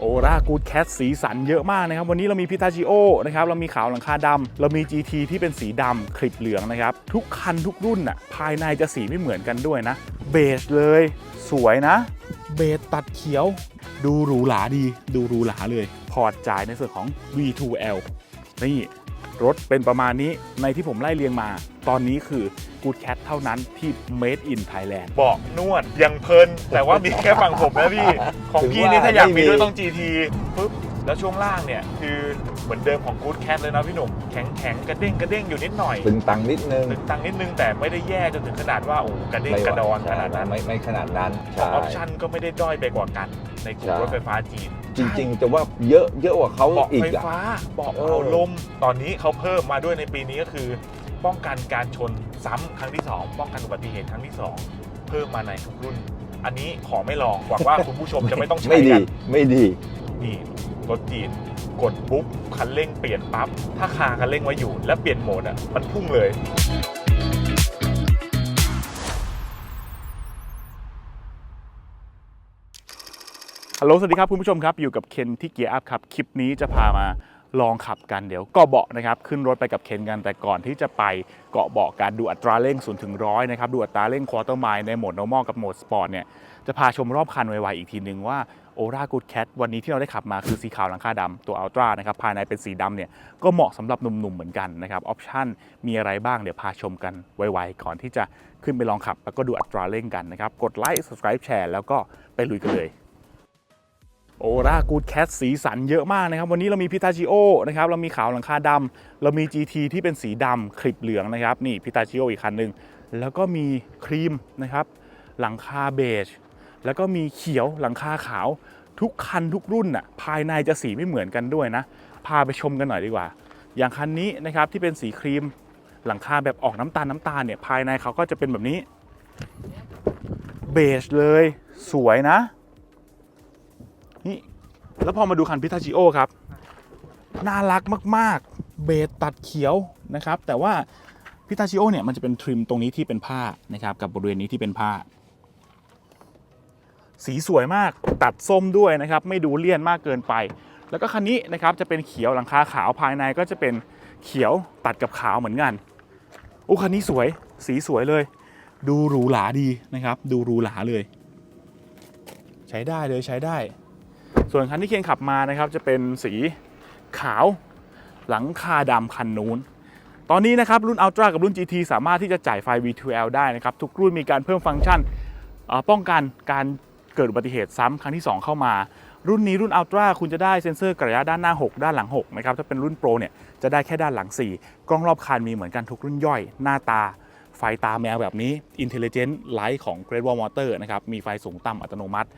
โอรากูดแคทสีสันเยอะมากนะครับ วันนี้เรามีพิทาชิโอนะครับ เรามีขาวหลังคาดำเรามี GT ที่เป็นสีดำคลิปเหลืองนะครับ ทุกคันทุกรุ่นน่ะภายในจะสีไม่เหมือนกันด้วยนะ เบจเลย สวยนะ เบจตัดเขียว ดูหรูหราดี ดูหรูหราเลย พอร์ตจ่ายในส่วนของ V2L นี่รถเป็นประมาณนี้ในที่ผมไล่เรียงมา ตอนนี้คือ Good Cat เท่านั้นที่ Made in Thailand เบาะนวดยังเพลิน แต่ว่ามีแค่ฝั่งผมนะพี่ ของพี่นี่ถ้าอยากมีด้วยต้อง GT ปุ๊บแล้วช่วงล่างเนี่ย คือเหมือนเดิมของ Good Cat เลยนะพี่หนุ่มแข็งแข็งๆกระเด้งกระเด้งอยู่นิดหน่อยตึงตังนิดนึงตึงตังนิดนึงแต่ไม่ได้แย่จนถึงขนาดว่าโอ้กระเด้งกระดอนขนาดนั้นไม่ไม่ขนาดนั้นของใช่ออปชั่นก็ไม่ได้ด้อยไปกว่ากันในกลุ่มใช่รถไฟฟ้าจีนจริงๆ จะว่าเยอะเยอะกว่าเขาเบาะอีกไฟอะฟ้าเบาะเออเป่าลมตอนนี้เขาเพิ่มมาด้วยในปีนี้ก็คือ ป้องกันการชนซ้ำครั้งที่ 2 ป้องกันอุบัติเหตุครั้งที่ 2 เพิ่มมาในทุกรุ่น อันนี้ขอไม่ลองหวังว่าคุณผู้ชมจะไม่ต้องใช้ไม่ดีกันไม่ดีนี่รถจีนกดปุ๊บคันเร่งเปลี่ยนปั๊บถ้าคาคันเร่งไว้อยู่ แล้วเปลี่ยนโหมดอะมันพุ่งเลยฮัลโหลสวัสดีครับ คุณผู้ชมครับ อยู่กับเคนที่เกียร์อัพครับ คลิปนี้จะพามา ลองขับกันเดี๋ยวเกาะเบาะนะครับขึ้นรถไปกับเคนกันแต่ก่อนที่จะไปเกาะเบาะการดูอัตราเร่ง0ูนถึงร้อยนะครับดูอัตราเร่งควอเตอร์ไมล์ในโหมด normal กับโหมด sport เนี่ยจะพาชมรอบคันไวๆอีกทีนึงว่าโอรากูดแคทวันนี้ที่เราได้ขับมาคือสีขาวหลังคาดำตัวอัลตร้านะครับภายในเป็นสีดำเนี่ยก็เหมาะสำหรับหนุ่มๆเหมือนกันนะครับออปชั่นมีอะไรบ้างเดี๋ยวพาชมกันไวๆก่อนที่จะขึ้นไปลองขับ แล้วก็ดูอัตราเร่งกันนะครับกดไลค์ subscribe แชร์แล้วก็ไปลุยกันเลย โอรากูดแคทสีสันเยอะมากนะครับ วันนี้เรามีพิทาชิโอนะครับ เรามีขาวหลังคาดำเรามี GT ที่เป็นสีดำคลิปเหลืองนะครับ นี่พิทาชิโออีกคันหนึ่งแล้วก็มีครีมนะครับ หลังคาเบจ แล้วก็มีเขียวหลังคาขาว ทุกคันทุกรุ่นน่ะภายในจะสีไม่เหมือนกันด้วยนะ พาไปชมกันหน่อยดีกว่า อย่างคันนี้นะครับที่เป็นสีครีมหลังคาแบบออกน้ำตาลน้ำตาลเนี่ยภายในเขาก็จะเป็นแบบนี้เบจเลยสวยนะ นี่ แล้วพอมาดูคันพิทาชิโอครับ น่ารักมาก ๆ เบสตัดเขียวนะครับ แต่ว่าพิทาชิโอเนี่ยมันจะเป็นทริมตรงนี้ที่เป็นผ้านะครับ กับบริเวณนี้ที่เป็นผ้า สีสวยมากตัดส้มด้วยนะครับ ไม่ดูเลี่ยนมากเกินไป แล้วก็คันนี้นะครับจะเป็นเขียวหลังคาขาวภายในก็จะเป็นเขียวตัดกับขาวเหมือนกันโอ้คันนี้สวยสีสวยเลย ดูหรูหราดีนะครับ ดูหรูหราเลย ใช้ได้เลยใช้ได้ ส่วนคันที่เคียงขับมานะครับจะเป็นสีขาวหลังคาดำคันนู้น ตอนนี้นะครับรุ่น Ultra กับรุ่น GT สามารถที่จะจ่ายไฟ V2L ได้นะครับ ทุกรุ่นมีการเพิ่มฟังก์ชันป้องกันการเกิดอุบัติเหตุซ้ำครั้งที่ 2 เข้ามา รุ่นนี้รุ่น Ultra คุณจะได้เซ็นเซอร์กระยะด้านหน้า 6 ด้านหลัง6นะครับถ้าเป็นรุ่น Pro เนี่ยจะได้แค่ด้านหลัง 4 กล้องรอบคันมีเหมือนกันทุกรุ่นย่อยหน้าตาไฟตาแมวแบบนี้ Intelligent Light ของ Great Wall Motor นะครับ มีไฟสูงต่ำอัตโนมัติ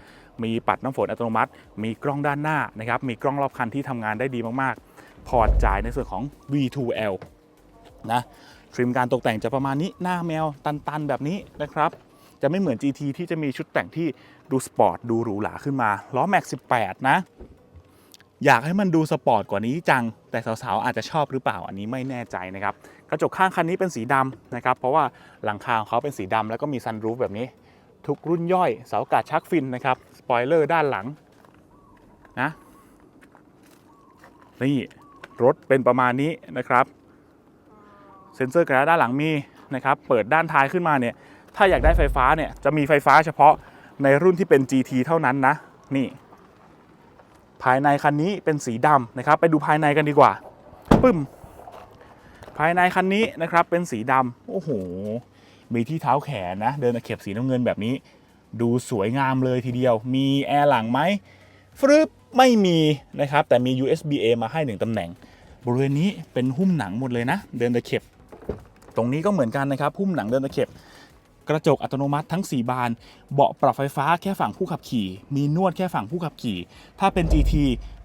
มีปัดน้ำฝนอัตโนมัติ มีกล้องด้านหน้านะครับมีกล้องรอบคันที่ทำงานได้ดีมากๆ พอร์ตจ่ายในส่วนของ V2L นะทริมการตกแต่งจะประมาณนี้หน้าแมวตันๆแบบนี้นะครับจะไม่เหมือน GT ที่จะมีชุดแต่งที่ดูสปอร์ตดูหรูหราขึ้นมาล้อแม็ก18 นะ อยากให้มันดูสปอร์ตกว่านี้จัง แต่สาวๆ อาจจะชอบหรือเปล่าอันนี้ไม่แน่ใจนะครับ กระจกข้างคันนี้เป็นสีดำนะครับ เพราะว่าหลังคาของเขาเป็นสีดำแล้วก็มีซันรูฟแบบนี้ ทุกรุ่นย่อยเสาอากาศชักฟินนะครับ สปอยเลอร์ด้านหลังนะนี่รถเป็นประมาณนี้นะครับ เซ็นเซอร์กระยะด้านหลังมีนะครับ เปิดด้านท้ายขึ้นมาเนี่ย ถ้าอยากได้ไฟฟ้าเนี่ยจะมีไฟฟ้าเฉพาะในรุ่นที่เป็น GT เท่านั้นนะ นี่ ภายในคันนี้เป็นสีดำนะครับ ไปดูภายในกันดีกว่า ปึ้ม ภายในคันนี้นะครับเป็นสีดำโอ้โห มีที่เท้าแขนนะ เดินตะเข็บสีน้ำเงินแบบนี้ ดูสวยงามเลยทีเดียว มีแอร์หลังไหมฟรึบไม่มีนะครับ แต่มี USB A มาให้หนึ่งตำแหน่ง บริเวณนี้เป็นหุ้มหนังหมดเลยนะ เดินตะเข็บ ตรงนี้ก็เหมือนกันนะครับ หุ้มหนังเดินตะเข็บ กระจกอัตโนมัติทั้ง 4 บาน เบาะปรับไฟฟ้าแค่ฝั่งผู้ขับขี่ มีนวดแค่ฝั่งผู้ขับขี่ ถ้าเป็น GT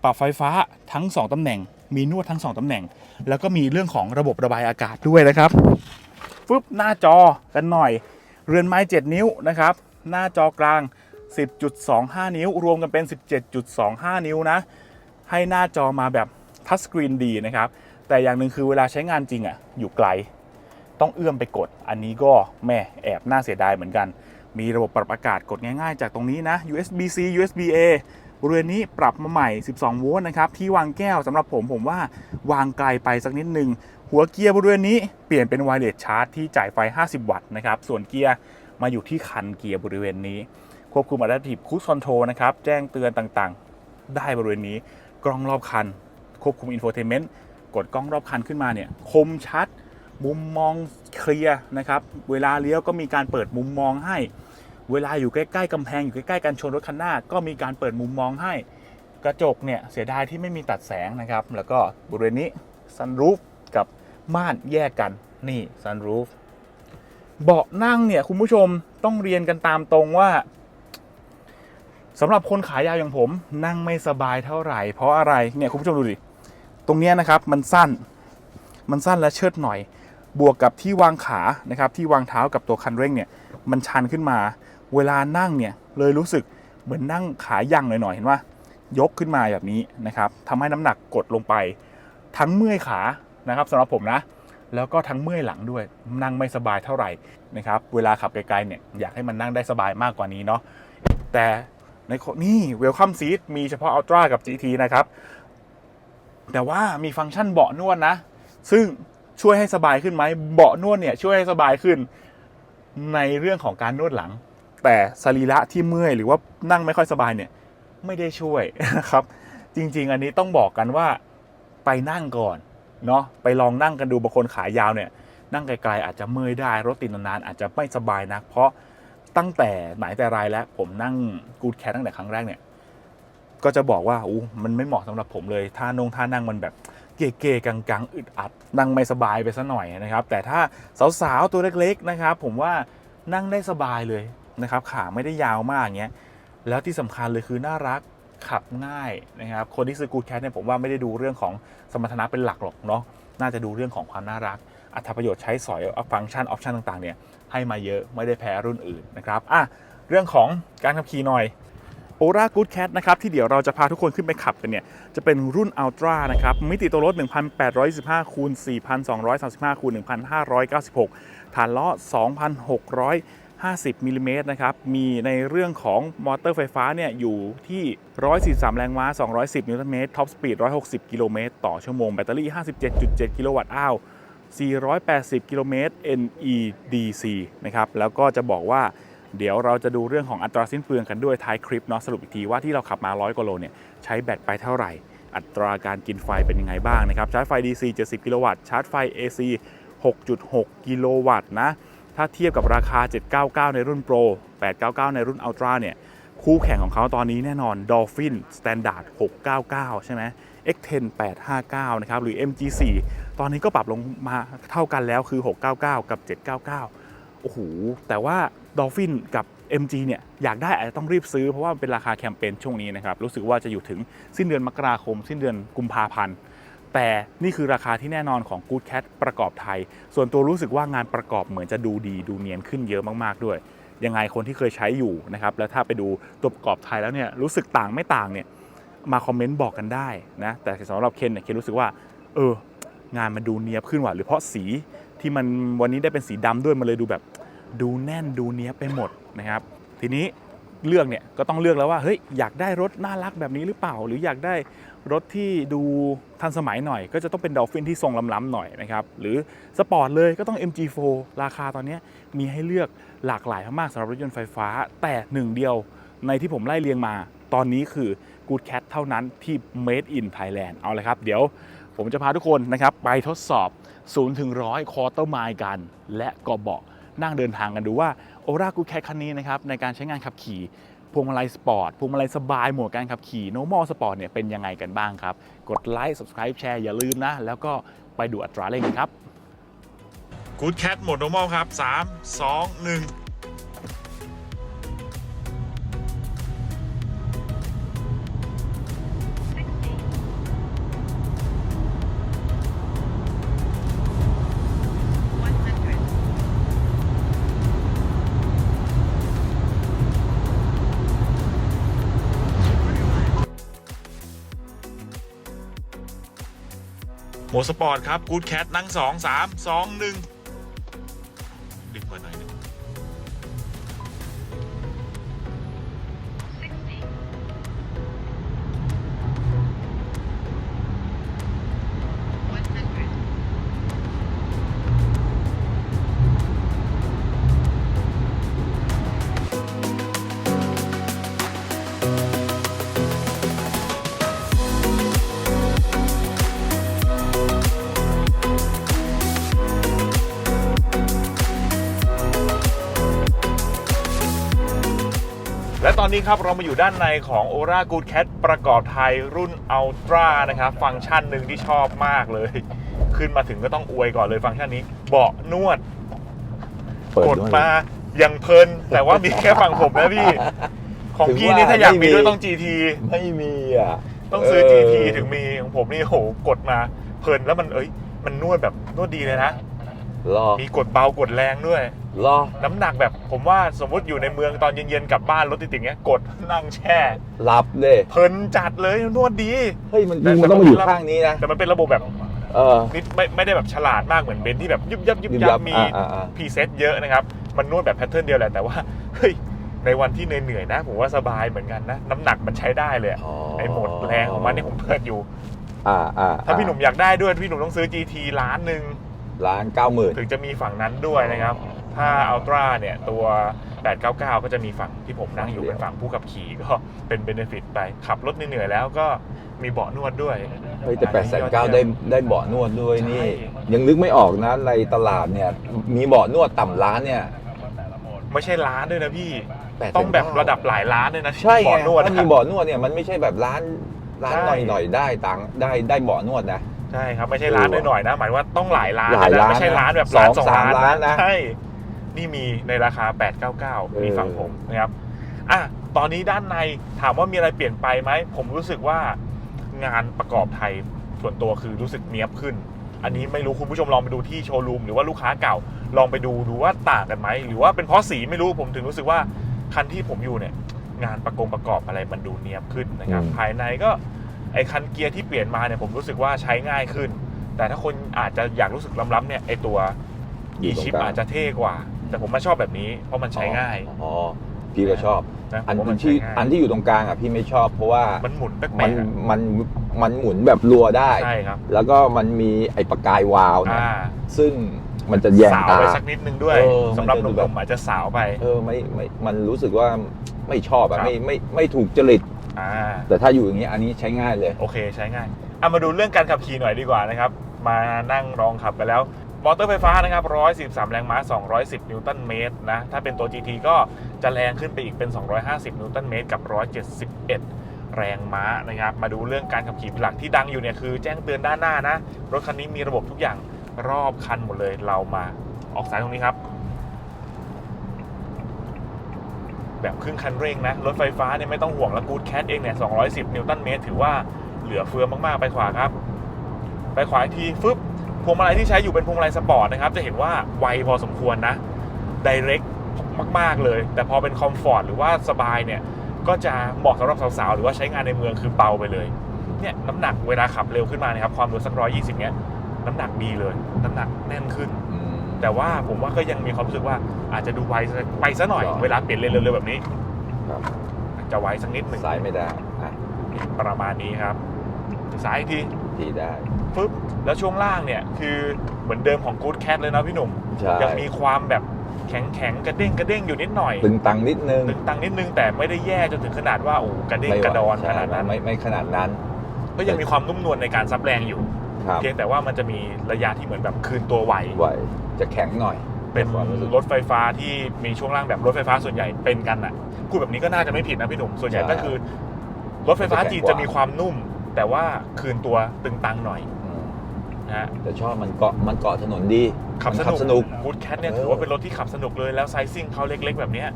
ปรับไฟฟ้าทั้ง 2ตำแหน่ง มีนวดทั้ง 2ตำแหน่ง แล้วก็มีเรื่องของระบบระบายอากาศด้วยนะครับ ฟึบหน้าจอกันหน่อย เรือนไม้ 7 นิ้วนะครับ หน้าจอกลาง 10.25 นิ้ว รวมกันเป็น 17.25 นิ้วนะ ให้หน้าจอมาแบบทัชสกรีนดีนะครับ แต่อย่างหนึ่งคือเวลาใช้งานจริงอะ อยู่ไกล ต้องเอื้อมไปกด อันนี้ก็แม่แอบน่าเสียดายเหมือนกัน มีระบบปรับอากาศกดง่ายๆ จากตรงนี้นะ USB C USB A บริเวณนี้ปรับมาใหม่ 12 โวลต์นะครับ ที่วางแก้วสำหรับผมผมว่าวางไกลไปสักนิดนึง หัวเกียร์บริเวณนี้เปลี่ยนเป็นไวเลสชาร์จที่จ่ายไฟ 50 วัตต์นะครับส่วนเกียร์มาอยู่ที่คันเกียร์บริเวณนี้ ควบคุม Adaptive Cruise Control นะครับแจ้งเตือนต่างๆ ได้บริเวณนี้กล้องรอบคัน ควบคุม Infotainment กดกล้องรอบคันขึ้นมาเนี่ยคมชัด มุมมองเคลียร์นะครับเวลาเลี้ยวก็มีการเปิดมุมมองให้ เวลาอยู่ใกล้ๆกำแพงอยู่ใกล้ๆกันชนรถคันหน้า ก็มีการเปิดมุมมองให้ กระจกเนี่ยเสียดายที่ไม่มีตัดแสงนะครับแล้วก็บริเวณนี้ซันรูฟ ม่านแยกกันนี่ซันรูฟเบาะนั่งเนี่ยคุณผู้ชมต้องเรียนกันตามตรงว่าสำหรับคนขายาวอย่างผม นั่งไม่สบายเท่าไหร่ เพราะอะไรเนี่ยคุณผู้ชมดูดิตรงเนี้ยนะครับมันสั้นมันสั้นและเชิดหน่อย บวกกับที่วางขานะครับที่วางเท้ากับตัวคันเร่งเนี่ยมันชันขึ้นมา เวลานั่งเนี่ยเลยรู้สึกเหมือนนั่งขายั่งหน่อยๆเห็นว่ายกขึ้นมาแบบนี้นะครับทำให้น้ำหนักกดลงไป ทั้งเมื่อยขา นะครับสำหรับผมนะ แล้วก็ทั้งเมื่อยหลังด้วยนั่งไม่สบายเท่าไหร่นะครับเวลาขับไกลๆเนี่ยอยากให้มันนั่งได้สบายมากกว่านี้เนาะแต่ในนี่เวลคัมซีทมีเฉพาะ Ultra กับ GT นะครับ แต่ว่ามีฟังก์ชันเบาะนวดนะ ซึ่งช่วยให้สบายขึ้นไหมเบาะนวดเนี่ยช่วยให้สบายขึ้นในเรื่องของการนวดหลัง แต่สรีระที่เมื่อยหรือว่านั่งไม่ค่อยสบายเนี่ยไม่ได้ช่วยนะครับ จริง ๆ อันนี้ต้องบอกกันว่าไปนั่งก่อน เนาะไปลองนั่งกันดูบางคนขายาวเนี่ยนั่งไกลๆอาจจะเมื่อยได้รถติดนานๆอาจจะไม่สบายนัก เพราะตั้งแต่ไหนแต่ไรแล้วผมนั่งกูดแคทตั้งแต่ครั้งแรกเนี่ยก็จะบอกว่าอู้มันไม่เหมาะสำหรับผมเลยท่านงท่านั่งมันแบบเก๋ๆกังๆอึดอัด นั่งไม่สบายไปซะหน่อยนะครับ แต่ถ้าสาวๆตัวเล็กๆนะครับ ผมว่านั่งได้สบายเลยนะครับ ขาไม่ได้ยาวมากอย่างเงี้ยแล้วที่สำคัญเลยคือน่ารัก ขับง่ายนะครับคนที่ซื้อกูดแคทเนี่ยผมว่าไม่ได้ดูเรื่องของสมรรถนะเป็นหลักหรอกเนาะน่าจะดูเรื่องของความน่ารักอัตประโยชน์ใช้สอยฟังก์ชันออปชันต่างๆเนี่ยให้มาเยอะไม่ได้แพ้รุ่นอื่นนะครับอะเรื่องของการขับขี่หน่อยโอรากูดแคทนะครับที่เดี๋ยวเราจะพาทุกคนขึ้นไปขับกันเนี่ยจะเป็นรุ่น Ultra นะครับมิติตัวรถ 1,825คูณ4,235คูณ1,596 ฐานล้อ 2,600 50มิลลิเมตรนะครับ มีในเรื่องของมอเตอร์ไฟฟ้าเนี่ยอยู่ที่ 143 แรงม้า 210 นิวตันเมตร ท็อปสปีด 160 กิโลเมตรต่อชั่วโมง แบตเตอรี่ 57.7 กิโลวัตต์อ้าว 480 กิโลเมตร NEDC นะครับ แล้วก็จะบอกว่าเดี๋ยวเราจะดูเรื่องของอัตราสิ้นเปลืองกันด้วยท้ายคลิปเนาะสรุปอีกทีว่าที่เราขับมา 100กว่าโลเนี่ยใช้แบตไปเท่าไหร่ อัตราการกินไฟเป็นยังไงบ้างนะครับชาร์จไฟ DC 70 กิโลวัตต์ชาร์จไฟ AC 6.6 กิโลวัตต์นะ ถ้าเทียบกับราคา 799 ในรุ่น Pro 899 ในรุ่น Ultra เนี่ยคู่แข่งของเขาตอนนี้แน่นอน Dolphin Standard 699 ใช่ไหม X10 859 นะครับ หรือ MG4 ตอนนี้ก็ปรับลงมาเท่ากันแล้วคือ 699 กับ 799 โอ้โห แต่ว่า Dolphin กับ MG เนี่ยอยากได้อาจจะต้องรีบซื้อเพราะว่าเป็นราคาแคมเปญช่วงนี้นะครับ รู้สึกว่าจะอยู่ถึงสิ้นเดือนมกราคม สิ้นเดือนกุมภาพันธ์ แต่นี่คือราคาที่แน่นอนของ Good Cat ประกอบไทย ส่วนตัวรู้สึกว่างานประกอบเหมือนจะดูดีดูเนียนขึ้นเยอะมากๆด้วย ยังไงคนที่เคยใช้อยู่นะครับ แล้วถ้าไปดูตัวประกอบไทยแล้วเนี่ยรู้สึกต่างไม่ต่างเนี่ยมาคอมเมนต์บอกกันได้นะ แต่สำหรับเคนเนี่ยเคนรู้สึกว่า เออ งานมันดูเนียบขึ้นว่ะหรือเพราะสีที่มันวันนี้ได้เป็นสีดำด้วยมันเลยดูแบบ ดูแน่นดูเนียบไปหมดนะครับ ทีนี้ เลือกเนี่ยก็ต้องเลือกแล้วว่าเฮ้ยอยากได้รถน่ารักแบบนี้หรือเปล่า หรืออยากได้รถที่ดูทันสมัยหน่อย ก็จะต้องเป็นดอลฟินที่ทรงล้ำๆหน่อยนะครับหรือสปอร์ตเลยก็ต้อง MG4 ราคาตอนนี้มีให้เลือกหลากหลายมากๆสำหรับรถยนต์ไฟฟ้า แต่หนึ่งเดียวในที่ผมไล่เรียงมา ตอนนี้คือ Good Cat เท่านั้นที่ Made in Thailand เอาเลยครับ เดี๋ยวผมจะพาทุกคนนะครับไปทดสอบ0ถึง100คอร์เตอร์ไมล์กัน และก็เบาะนั่งเดินทางกันดูว่า โอรากูแคทคันนี้นะครับในการใช้งานขับขี่พวงมาลัยสปอร์ตพวงมาลัยสบายหมดการขับขี่โนมอลสปอร์ตเนี่ยเป็นยังไงกันบ้างครับ กดไลค์ subscribe แชร์อย่าลืมนะ แล้วก็ไปดูอัตราเร่งกันครับ Good Cat โหมดโนมอลครับ 3 2 1 โมสปอร์ตครับกูดแคทนั่ง 2 3 2 1 นี้ครับเรามาอยู่ด้านในของ Ora Good Cat ประกอบไทยรุ่น Ultra นะครับ ฟังก์ชันหนึ่งที่ชอบมากเลย ขึ้นมาถึงก็ต้องอวยก่อนเลยฟังก์ชันนี้ เบาะนวด เปิดกดด้วย มาอย่างเพลิน แต่ว่ามีแค่ฝั่งผมนะพี่ ของพี่นี่ถ้าอยากมีด้วยต้อง GT ไม่มีอะต้องซื้อ เ GT ถึงมีของผมนี่โหกดมาเพลินแล้วมันเอ้ย มันนวดแบบนวดดีเลยนะ รอมีกดเบากดแรงด้วย รอ น้ำหนักแบบผมว่าสมมติอยู่ในเมืองตอนเย็นๆกลับบ้านรถติดๆเงี้ยกดนั่งแช่ หลับเลยเพลินจัดเลยนวดดี เฮ้ยมันแต่ยิงมันต้องมาอยู่ข้างนี้นะ แต่มันเป็นระบบแบบเออ นิดไม่ไม่ได้แบบฉลาดมากเหมือนเบนซ์ที่แบบยุบยับยุบยุบยัยับบมีอ่าอ่าอ่า พรีเซตเยอะนะครับ มันนวดแบบแพทเทิร์นเดียวแหละแต่ว่าเฮ้ยในวันที่เหนื่อยๆนะ ผมว่าสบายเหมือนกันนะ น้ำหนักมันใช้ได้เลยอะไอ้โหมดแรงของมันนี่ผมเพลินอยู่ อ่าอ่าถ้าพี่หนุ่มอยากได้ด้วยพี่หนุ่มต้องซื้อ GT ล้านหนึ่ง ล้านเก้าหมื่นถึงจะมีฝั่งนั้นด้วยนะครับ ถ้า Ultra เนี่ยตัว 899 ก็จะมีฝั่งที่ผมนั่งอยู่เป็นฝั่งผู้ขับขี่ก็เป็นเบนฟิตไป ขับรถเหนื่อยๆแล้วก็มีเบาะนวดด้วยเฮ้ยแต่แปดแสนเก้าได้ได้เบาะนวดด้วยนี่ใช่ยังนึกไม่ออกนะในตลาดเนี่ย มีเบาะนวดต่ำล้านเนี่ยไม่ใช่ล้านด้วยนะพี่800,000ต้องแบบระดับหลายล้านด้วยนะใช่ไงเบาะนวดถ้ามีเบาะนวดเนี่ยมันไม่ใช่แบบร้านร้านใช่หน่อยหน่อยๆได้ตังค์ได้ได้เบาะนวดนะ ใช่ครับไม่ใช่ร้านหน่อยๆนะ หมายว่าต้องหลายล้านหลายนะล้านไม่ใช่ร้านแบบสองล้านสองสามล้านล้านนะใช่นี่มีในราคา 899มีฝั่งเออผมนะครับอะตอนนี้ด้านในถามว่ามีอะไรเปลี่ยนไปไหม ผมรู้สึกว่างานประกอบไทยส่วนตัวคือรู้สึกเนี้ยบขึ้น อันนี้ไม่รู้คุณผู้ชมลองไปดูที่โชว์รูมหรือว่าลูกค้าเก่าลองไปดูดูว่าต่างกันไหมหรือว่าเป็นเพราะสีไม่รู้ผมถึงรู้สึกว่าคันที่ผมอยู่เนี่ย งานประกงประกอบอะไรมันดูเนียบขึ้นนะครับอืมภายในก็ ไอคันเกียร์ที่เปลี่ยนมาเนี่ยผมรู้สึกว่าใช้ง่ายขึ้น แต่ถ้าคนอาจจะอยากรู้สึกล้ำๆเนี่ยไอตัวอยู่ e ตรงชิปกลางอาจจะเท่กว่า แต่ผมมาชอบแบบนี้ เพราะมันใช้ง่ายอ๋อพี่ก็ชอบนะอันผมว่ามันที่ใช้ง่ายอันที่อยู่ตรงกลางอะพี่ไม่ชอบเพราะว่ามันหมุนแปลมันกๆอะมันมันหมุนแบบรัวได้ใช่ครับแล้วก็มันมีไอ้ประกายวาวเนี่ยอ่าซึ่งมันจะแยงสาวตาไปสักนิดนึงด้วยเออสำหรับมันหจะดูแบบนุ่มๆอาจจะสาวไป เออไม่ไม่มันรู้สึกว่าไม่ชอบอะครับไม่ไม่ไม่ถูกจริต อ่าแต่ถ้าอยู่อย่างนี้ยอันนี้ใช้ง่ายเลย โอเคใช้ง่ายเอามาดูเรื่องการขับขี่หน่อยดีกว่านะครับ มานั่งลองขับไปแล้วมอเตอร์ไฟฟ้านะครับ113แรงม้า 210 นิวตันเมตรนะ ถ้าเป็นตัว GT ก็จะแรงขึ้นไปอีกเป็น 250 นิวตันเมตรกับ 171 แรงม้านะครับ มาดูเรื่องการขับขี่หลักที่ดังอยู่เนี่ยคือแจ้งเตือนด้านหน้านะ รถคันนี้มีระบบทุกอย่างรอบคันหมดเลย เรามาออกสายตรงนี้ครับ แบบครึ่งคันเร่งนะ รถไฟฟ้าเนี่ยไม่ต้องห่วงแล้วกูดแคทเองเนี่ย210 นิวตันเมตร ถือว่าเหลือเฟือมากๆ ไปขวาครับ ไปขวาทีฟึบพวงมาลัยที่ใช้อยู่เป็นพวงมาลัยสปอร์ตนะครับ จะเห็นว่าไวพอสมควรนะไดเรกมาก ๆ เลย แต่พอเป็นคอมฟอร์ตหรือว่าสบายเนี่ย ก็จะเหมาะสำหรับสาวๆ หรือว่าใช้งานในเมืองคือเบาไปเลย เนี่ยน้ำหนักเวลาขับเร็วขึ้นมานะครับ ความเร็วสักร้อยยี่สิบเนี้ยน้ำหนักดีเลย น้ำหนักแน่นขึ้น แต่ว่าผมว่าก็ยังมีความรู้สึกว่าอาจจะดูไวไปซะหน่อยครับเวลาเปลี่ยนเลนเร็วๆแบบนี้ครับอาจจะไวสักนิดหนึ่งสายไม่ได้อะประมาณนี้ครับซ้ายอีกทีทีได้ฟึบแล้วช่วงล่างเนี่ยคือเหมือนเดิมของ Good Cat เลยนะพี่หนุ่มใช่ยังมีความแบบแข็งแข็งๆกระเด้งกระเด้งอยู่นิดหน่อยตึงตังนิดนึงตึงตังนิดนึงแต่ไม่ได้แย่จนถึงขนาดว่าโอ้กระเด้งกระดอนใช่ขนาดนั้นไม่ไม่ขนาดนั้น ก็ยังมีความนุ่มนวลในการซับแรงอยู่ ครับ เพียงแต่ว่ามันจะมีระยะที่เหมือนแบบคืนตัวไหว ไหวจะแข็งหน่อยเป็นความรู้สึก รถไฟฟ้าที่มีช่วงล่างแบบรถไฟฟ้าส่วนใหญ่เป็นกันอะพูดแบบนี้ก็น่าจะไม่ผิดนะพี่หนุ่มส่วนใหญ่ใช่ก็คือ รถไฟฟ้ามันจะจีนแข็งกว่าจะมีความนุ่ม แต่ว่าคืนตัวตึงตังหน่อยอืมนะฮะแต่ชอบมันเกาะมันเกาะถนนดีขับมัสขันุกสนุกกูดแคทเนี่ยเออถือว่าเป็นรถที่ขับสนุกเลยแล้วไซซิ่งเขาเล็กๆ แบบเนี้ย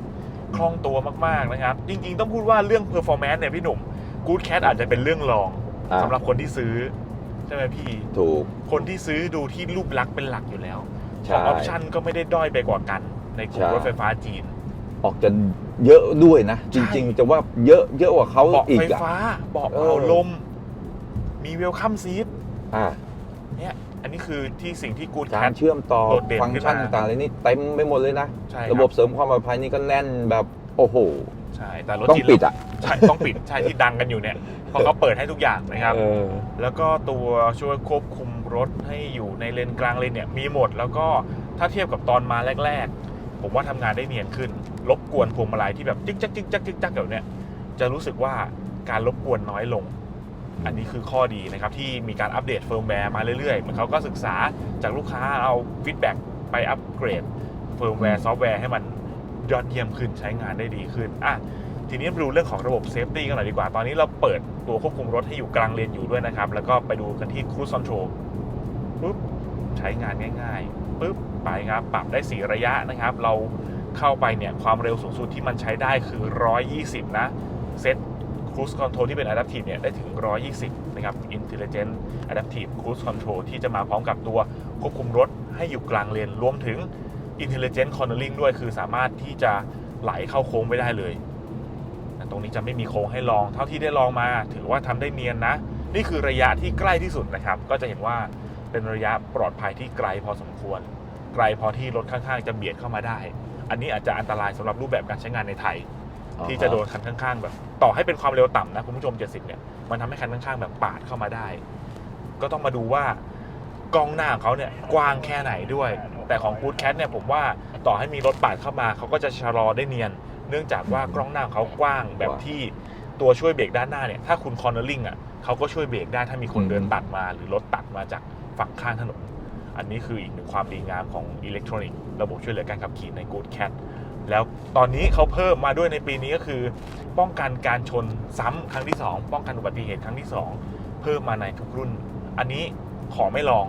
คล่องตัวมากๆนะครับ จริงๆ ต้องพูดว่าเรื่องเพอร์ฟอร์แมนซ์เนี่ยพี่หนุ่มกูดแคทอาจจะเป็นเรื่องรองอะสำหรับคนที่ซื้อ ใช่ไหมพี่ ถูก คนที่ซื้อดูที่รูปลักษณ์เป็นหลักอยู่แล้วขใช่ องออปชั่นก็ไม่ได้ด้อยไปกว่ากัน ในกลุ่มใช่ รถไฟฟ้าจีน ออกจะเยอะด้วยนะ จใช่ ริง ๆ จะว่าเยอะเยอะกว่าเขาเบาะอีกไฟอะฟ้าเบาะเออ เป่าลม มีเวลคัมซีทอะเนี่ย อันนี้คือที่สิ่งที่กูดแคการท เชื่อมต่อโดดเด่นฟังก์ชันขึ้นมา ต่างๆเลยนี่เต็มไปหมดเลยนะ ใช่ระบบเสริมความปลอดภัยนี่ก็แน่นแบบโอ้โห ใช่แต่รถต้องจีนปิดอะ ใช่ต้องปิดใช่ที่ดังกันอยู่เนี่ยเพราะเขาเปิดให้ทุกอย่างนะครับ เออ แล้วก็ตัวช่วยควบคุมรถให้อยู่ในเลนกลางเลนเนี่ยมีหมดแล้วก็ถ้าเทียบกับตอนมาแรก ๆ ผมว่าทำงานได้เนียนขึ้น รบกวนพวงมาลัยที่แบบจิ๊กจักจิ๊กจักจิ๊กจักแบบเนี้ยจะรู้สึกว่าการรบกวนน้อยลง อันนี้คือข้อดีนะครับ ที่มีการอัปเดตเฟิร์มแวร์มาเรื่อยๆเหมือนเขาก็ศึกษาจากลูกค้าเอาฟีดแบ็กไปอัปเกรดเฟิร์มแวร์ซอฟต์แวร์ให้มัน ยอดเยี่ยมขึ้นใช้งานได้ดีขึ้นอะทีนี้มาดูเรื่องของระบบเซฟตี้กันหน่อยดีกว่า ตอนนี้เราเปิดตัวควบคุมรถให้อยู่กลางเลนอยู่ด้วยนะครับ แล้วก็ไปดูกันที่ Cruise Control ปุ๊บใช้งานง่ายๆปุ๊บไปครับปรับได้ 4 ระยะนะครับ เราเข้าไปเนี่ยความเร็วสูงสุดที่มันใช้ได้คือ 120 นะ เซต Cruise Control ที่เป็น Adaptive เนี่ยได้ถึง 120 นะครับ Intelligent Adaptive Cruise Control ที่จะมาพร้อมกับตัวควบคุมรถให้อยู่กลางเลนรวมถึง Intelligent Cornering ด้วยคือสามารถที่จะไหลเข้าโค้งไปได้เลยแต่ตรงนี้จะไม่มีโค้งให้ลอง เท่าที่ได้ลองมา ถือว่าทำได้เนียนนะ นี่คือระยะที่ใกล้ที่สุดนะครับ ก็จะเห็นว่าเป็นระยะปลอดภัยที่ไกลพอสมควร ไกลพอที่รถข้างๆ จะเบียดเข้ามาได้ อันนี้อาจจะอันตรายสำหรับรูปแบบการใช้งานในไทย ที่จะโดนคันข้างๆแบบ ต่อให้เป็นความเร็วต่ำนะคุณผู้ชม70เนี่ย มันทำให้คันข้างๆแบบปาดเข้ามาได้ ก็ต้องมาดูว่า กล้องหน้าของเขาเนี่ยกว้างแค่ไหนด้วย แต่ของ Good Cat เนี่ยผมว่าต่อให้มีรถปาดเข้ามาเขาก็จะชะลอได้เนียน เนื่องจากว่ากล้องหน้าของเขากว้างแบบที่ตัวช่วยเบรกด้านหน้าเนี่ยถ้าคุณคอร์เนอร์ลิงอะเขาก็ช่วยเบรกได้ถ้ามีคนเดินตัดมาหรือรถตัดมาจากฝั่งข้างถนน อันนี้คืออีกหนึ่งความดีงามของอิเล็กทรอนิกส์ระบบช่วยเหลือการขับขี่ใน Good Cat แล้วตอนนี้เขาเพิ่มมาด้วยในปีนี้ก็คือ ป้องกันการชนซ้ำครั้งที่ 2 ป้องกันอุบัติเหตุครั้งที่ 2 เพิ่มมาในทุกรุ่น อันนี้ ขอไม่ลอง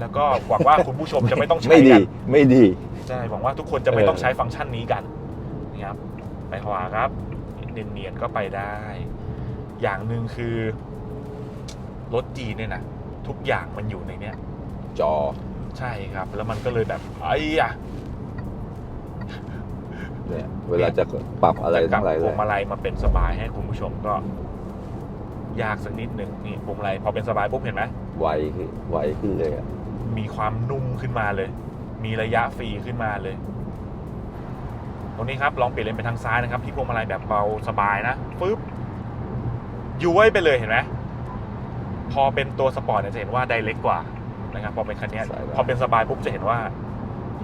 แล้วก็หวังว่าคุณผู้ชมจะไม่ต้องใช้ไม่ดี กันไม่ดี ใช่หวังว่าทุกคนจะไม่เออต้องใช้ฟังก์ชันนี้กันนะครับไปขวาครับเนียนๆก็ไปได้ อย่างหนึ่งคือรถจีนเนี่ยนะทุกอย่างมันอยู่ในเนี้ย จอใช่ครับ แล้วมันก็เลยแบบไอ้ยะเนี่ยเวลาจะปรับอะไรจะกลัทั้บงหลายพเลวยงมาลัยมาเป็นสบายให้คุณผู้ชมก็ ยากสักนิดหนึ่งนี่พวงมาลัยพอเป็นสบายปุ๊บเห็นไหม ไวขึ้นไวขึ้นเลยอะมีความนุ่มขึ้นมาเลย มีระยะฟรีขึ้นมาเลย ตรงนี้ครับลองเปลี่ยนเลนไปทางซ้ายนะครับ ที่พวงมาลัยแบบเบาสบายนะปึ๊บย้วยไปเลยเห็นไหมพอเป็นตัวสปอร์ตเนี่ยจะเห็นว่าไดเล็กกว่านะครับพอเป็นคันเนี้ยพอเป็นสบายปุ๊บจะเห็นว่า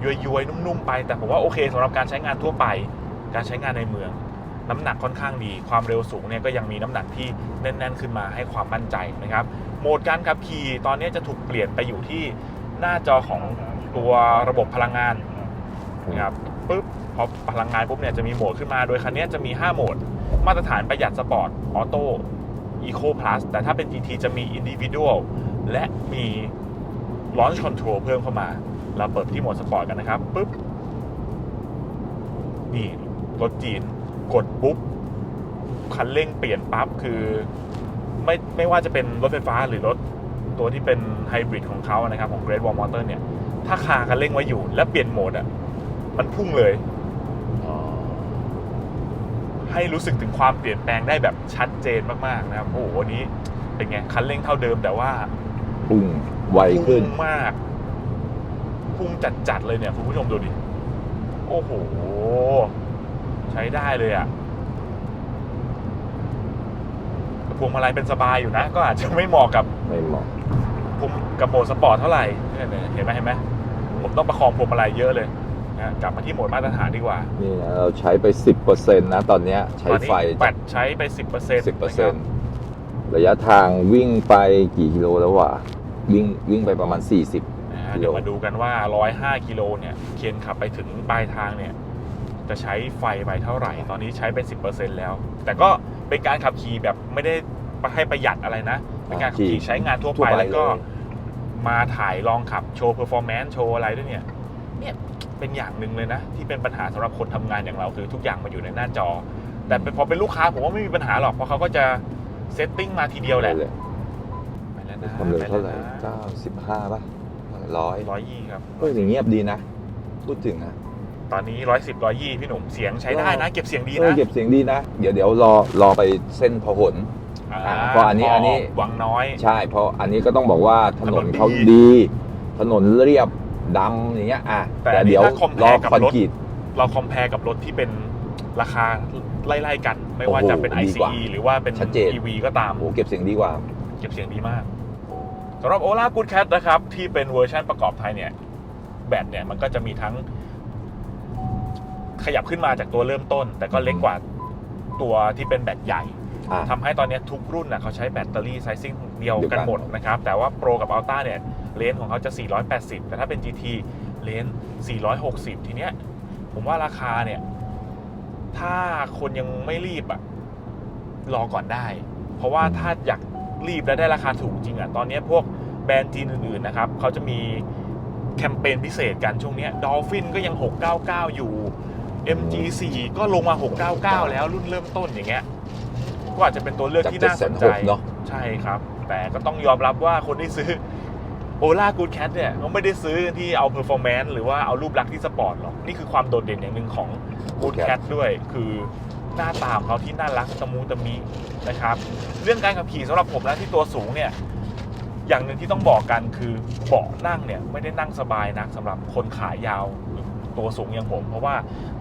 ย้วยย้วยๆนุ่มๆไป แต่ผมว่าโอเคสำหรับการใช้งานทั่วไป การใช้งานในเมือง น้ำหนักค่อนข้างดี ความเร็วสูงเนี่ยก็ยังมีน้ำหนักที่แน่น ๆ ขึ้นมาให้ความมั่นใจนะครับ โหมดการขับขี่ตอนนี้จะถูกเปลี่ยนไปอยู่ที่หน้าจอของตัวระบบพลังงานนะครับปุ๊บพอพลังงานปุ๊บเนี่ยจะมีโหมดขึ้นมาโดยคันนี้จะมี 5 โหมด มาตรฐานประหยัดสปอร์ตออโต้อีโคพลัสแต่ถ้าเป็น GT จะมี Individual และมี Launch Control เพิ่มเข้ามา เราเปิดที่โหมดสปอร์ตกันนะครับปุ๊บนี่รถจีนกดปุ๊บคันเร่งเปลี่ยนปั๊บคือ ไม่ไม่ว่าจะเป็นรถไฟฟ้าหรือรถตัวที่เป็นไฮบริดของเขานะครับของ Great Wall Motor เนี่ย ถ้าคาคันเร่งไว้อยู่ แล้วเปลี่ยนโหมดอะมันพุ่งเลยอ๋อให้รู้สึกถึงความเปลี่ยนแปลงได้แบบชัดเจนมากๆนะครับ โอ้โหวันนี้เป็นไงคันเร่งเท่าเดิมแต่ว่าพุ่งไวขึ้นพุ่งมากพุ่งจัดๆเลยเนี่ยคุณผู้ชมดูดิโอ้โห ใช้ได้เลยอะ่ะแต่ พวงมาลัยเป็นสบายอยู่นะ ก็อาจจะไม่เหมาะกับไม่เหมาะพวงกับโหมดสปอร์ตเท่าไหร่เนี่ยเห็นไหมเห็นไหมผมต้องประคองพวงมาลัยเยอะเลยนะกลับมาที่โหมดมาตรฐานดีกว่า นี่นะเราใช้ไป 10%นะตอนเนี้ยใช้ตอนนี้ไฟแบตใช้ไป 10%เ10%ระยะทางวิ่งไปกี่กิโลแล้ววะวิ่งวิ่งไปประมาณ 40นะฮะเดี๋ยวมาดูกันว่า 105 กิโลเนี่ยเคียนขับไปถึงปลายทางเนี่ย จะใช้ไฟไปเท่าไหร่ ตอนนี้ใช้ไป10%แล้ว แต่ก็เป็นการขับขี่แบบไม่ได้ให้ประหยัดอะไรนะ เป็นการขับขี่ใช้งานทั่วทั่วไปไปแล้วก็เลยมาถ่ายลองขับโชว์เพอร์ฟอร์แมนซ์โชว์อะไรด้วยเนี่ยเนี่ยเป็นอย่างหนึ่งเลยนะ ที่เป็นปัญหาสำหรับคนทำงานอย่างเราคือทุกอย่างมาอยู่ในหน้าจอ แต่เป็นพอเป็นลูกค้าผมว่าไม่มีปัญหาหรอกเพราะเขาก็จะเซตติ้งมาทีเดียวแหละเลยไปแล้วนะความเร็วเท่าไหร่95ป่ะร้อยร้อยยี่ครับก็อย่างเงียบดีนะ พูดถึงนะ ตอนนี้ร้อยสิบร้อยยี่พี่หนุ่มเสียงใช้ได้นะ เก็บเสียงดีเออนะเก็บเสียงดีนะ เดี๋ยวเดี๋ยวรอรอไปเส้นพหล อ่าเพราะอันนี้อันนี้ วังน้อย ใช่ เพราะอันนี้ก็ต้องบอกว่าถนนถนนดีเขาดี ถนนเรียบดำอย่างเงี้ยอะแต่อันนี้เดี๋ยวถ้า compare รอกับคอนรถ กรีต เราคอมเพลกับรถที่เป็นราคาไล่ๆกัน ไม่ว่าโอ้โหจะเป็น ดีกว่า ICE หรือว่าเป็น ชัดเจน EV ก็ตาม โอ้โหเก็บเสียงดีกว่า เก็บเสียงดีมากสำหรับ Ola Good Cat นะครับ ที่เป็นเวอร์ชันประกอบไทยเนี่ย แบตเนี่ย มันก็จะมีทั้ง ขยับขึ้นมาจากตัวเริ่มต้น แต่ก็เล็กกว่าตัวที่เป็นแบตใหญ่อะทำให้ตอนนี้ทุกรุ่นนะเขาใช้แบตเตอรี่ไซซิ่งเดียวเดียวกักันนหมดนะครับ แต่ว่า Pro กับ Ultra เนี่ยเลนส์ของเขาจะ 480 แต่ถ้าเป็น GT เลนส์460 ทีเนี้ยผมว่าราคาเนี่ย ถ้าคนยังไม่รีบอะรอก่อนได้ เพราะว่าถ้าอยากรีบและได้ราคาถูกจริงอะตอนนี้พวกแบรนด์จีนอื่นๆนะครับเขาจะมีแคมเปญพิเศษกันช่วงเนี้ดอลฟินก็ยัง 699 อยู่ MG4 ก็ลงมา 699 แล้วรุ่นเริ่มต้นอย่างเงี้ยก็อาจจะเป็นตัวเลือกที่น่าสนใจจาก760เนอะใช่ครับ แต่ก็ต้องยอมรับว่าคนที่ซื้อโอล่ากูดแคทเนี่ยเขาไม่ได้ซื้อที่เอาเพอร์ฟอร์แมนซ์หรือว่าเอารูปลักษณ์ที่สปอร์ตหรอก นี่คือความโดดเด่นอย่างหนึ่งของ Good Cat ด้วย คือหน้าตาของเขาที่น่ารักตะมูตะมินะครับ เรื่องการขับขี่สำหรับผมนะที่ตัวสูงเนี่ยอย่างหนึ่งที่ต้องบอกกันคือเบาะนั่งเนี่ยไม่ได้นั่งสบายนักสำหรับคนขายาว ตัวสูงอย่างผม เพราะว่า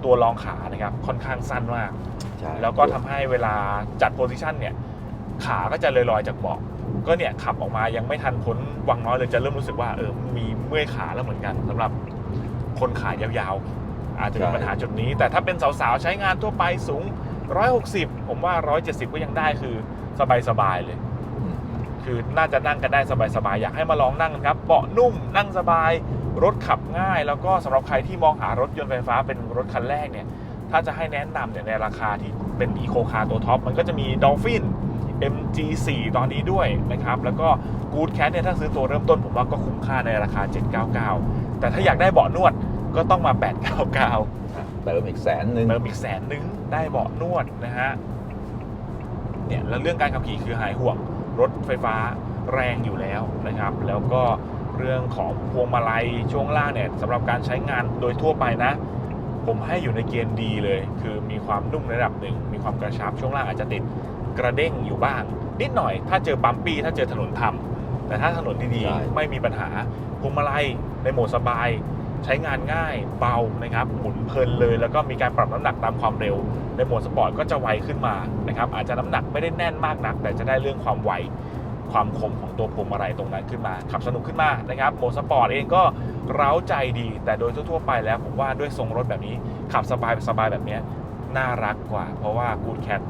ตัวรองขานะครับค่อนข้างสั้นมาก ใช่แล้วก็ทำให้เวลาจัดโพซิชันเนี่ยขาก็จะลอยๆจากเบาะก็เนี่ยขับออกมายังไม่ทันพ้นวังน้อยเลยจะเริ่มรู้สึกว่าเออมีเมื่อยขาแล้วเหมือนกันสำหรับคนขายาวๆ อาจจะมีปัญหาจุดนี้ แต่ถ้าเป็นสาวๆ ใช้งานทั่วไปสูง 160 ผมว่า 170 ก็ยังได้คือสบายๆเลย อืมคือน่าจะนั่งกันได้สบายๆ อยากให้มาลองนั่งกันครับ เบาะนุ่มนั่งสบาย รถขับง่าย แล้วก็สำหรับใครที่มองหารถยนต์ไฟฟ้าเป็นรถคันแรกเนี่ย ถ้าจะให้แนะนำเนี่ยในราคาที่เป็นอีโคคาร์ตัวท็อป มันก็จะมี Dolphin MG4 ตอนนี้ด้วยนะครับ แล้วก็ Good Cat เนี่ยถ้าซื้อตัวเริ่มต้นผมว่าก็คุ้มค่าในราคา 799 แต่ถ้าอยากได้เบาะนวดก็ต้องมา 899 เติมอีกแสนหนึ่งเติมอีกแสนนึงได้เบาะนวดนะฮะ เนี่ยแล้วเรื่องการขับขี่คือหายห่วง รถไฟฟ้าแรงอยู่แล้วนะครับ แล้วก็ เรื่องของพวงมาลัยช่วงล่างเนี่ยสำหรับการใช้งานโดยทั่วไปนะ ผมให้อยู่ในเกณฑ์ดีเลย คือมีความนุ่มในระดับหนึ่ง มีความกระชับช่วงล่างอาจจะติดกระเด้งอยู่บ้าง นิดหน่อย ถ้าเจอบัมปี้ถ้าเจอถนนทำแต่ถ้าถนนดีใช่ๆไม่มีปัญหาพวงมาลัยในโหมดสบาย ใช้งานง่ายเบานะครับหมุนเพลินเลย แล้วก็มีการปรับน้ำหนักตามความเร็ว ในโหมดสปอร์ตก็จะไวขึ้นมานะครับอาจจะน้ำหนักไม่ได้แน่นมากนัก แต่จะได้เรื่องความไว ความคมของตัวพวงมาลัยตรงนั้นขึ้นมา ขับสนุกขึ้นมานะครับโหมดสปอร์ตเองก็เร้าใจดี แต่โดยทั่วๆไปแล้วผมว่าด้วยทรงรถแบบนี้ ขับสบายสบายแบบเนี้ยน่ารักกว่า เพราะว่ากูดแคท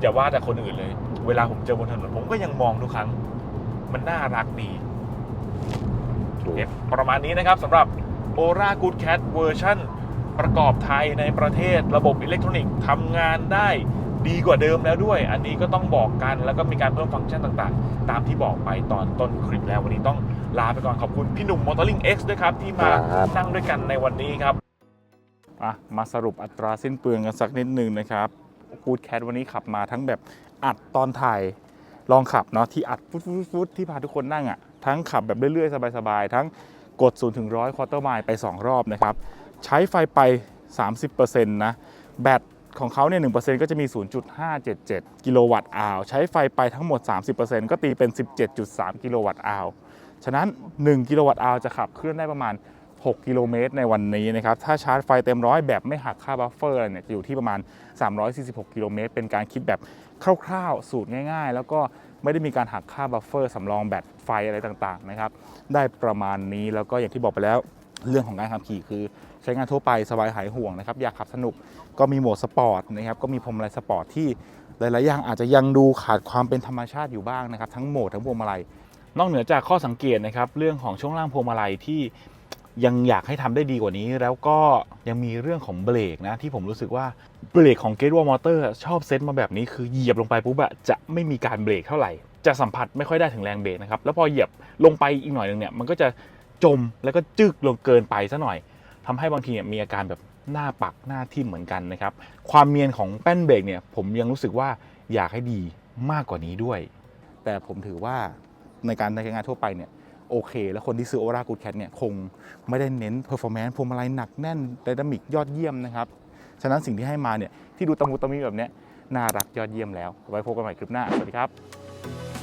อย่าว่าแต่คนอื่นเลย เวลาผมเจอบนถนนผมก็ยังมองทุกครั้ง มันน่ารักดีถูกเนี่ยประมาณนี้นะครับสำหรับ Ora Good Cat เวอร์ชันประกอบไทยในประเทศระบบอิเล็กทรอนิกส์ทำงานได้ ดีกว่าเดิมแล้วด้วย อันนี้ก็ต้องบอกกันแล้วก็มีการเพิ่มฟังก์ชันต่างๆ ตามที่บอกไปตอนต้นคลิปแล้ววันนี้ต้องลาไปก่อนขอบคุณพี่หนุ่ม Motoring X ด้วยครับ ที่มาครับนั่งด้วยกันในวันนี้ครับอะมาสรุปอัตราสิ้นเปลืองกันสักนิดนึงนะครับกูดแคทวันนี้ขับมาทั้งแบบอัดตอนถ่ายลองขับเนาะที่อัดฟุดฟุดฟุดที่พาทุกคนนั่งอะ่ะทั้งขับแบบเรื่อยๆ สบายๆ ทั้งกด0ถึง100ควอเตอร์ไมล์ไป 2 รอบนะครับ ใช้ไฟไป 30%นะ แบต ของเขาเนี่ย1%ก็จะมี 0.577 กิโลวัตต์อาวใช้ไฟไปทั้งหมด 30%ก็ตีเป็น 17.3 กิโลวัตต์อาวฉะนั้น 1 กิโลวัตต์อาวจะขับเคลื่อนได้ประมาณ 6 กิโลเมตรในวันนี้นะครับถ้าชาร์จไฟเต็มร้อยแบบไม่หักค่าบัฟเฟอร์เนี่ยจะอยู่ที่ประมาณ 346 กิโลเมตรเป็นการคิดแบบคร่าวๆ สูตรง่ายๆ แล้วก็ไม่ได้มีการหักค่าบัฟเฟอร์สำรองแบตไฟอะไรต่างๆนะครับได้ประมาณนี้แล้วก็อย่างที่บอกไปแล้ว เรื่องของการขับขี่คือใช้งานทั่วไปสบายหายห่วงนะครับอยากขับสนุกก็มีโหมดสปอร์ตนะครับก็มีพรมอะไรสปอร์ตที่หลายๆอย่างอาจจะยังดูขาดความเป็นธรรมชาติอยู่บ้างนะครับทั้งโหมดทั้งพวงมาลัยนอกเหนือจากข้อสังเกตนะครับเรื่องของช่วงล่างพวงมาลัยที่ยังอยากให้ทำได้ดีกว่านี้ แล้วก็ยังมีเรื่องของเบรกนะที่ผมรู้สึกว่าเบรกของ g a t e w a l Motor ชอบเซตมาแบบนี้คือเหยียบลงไปปุ๊บอะจะไม่มีการเบรกเท่าไหร่ จะสัมผัสไม่ค่อยได้ถึงแรงเบรกนะครับแล้วพอเหยียบลงไปอีกหน่อยนึงเนี่ยมันก็จะ จมแล้วก็จึกลงเกินไปซะหน่อยทำให้บางทีเนี่ยมีอาการแบบหน้าปักหน้าทิ่มเหมือนกันนะครับ ความเนียนของแป้นเบรกเนี่ยผมยังรู้สึกว่าอยากให้ดีมากกว่านี้ด้วย แต่ผมถือว่าในการใช้งานทั่วไปเนี่ยโอเค แล้วคนที่ซื้อ Ora Good Cat เนี่ยคงไม่ได้เน้น performance พวงมาลัยหนักแน่น d y นามิกยอดเยี่ยมนะครับ ฉะนั้นสิ่งที่ให้มาเนี่ยที่ดูตะมุตะมิแบบเนี้ยน่ารักยอดเยี่ยมแล้ว ไว้พบกันใหม่คลิปหน้า สวัสดีครับ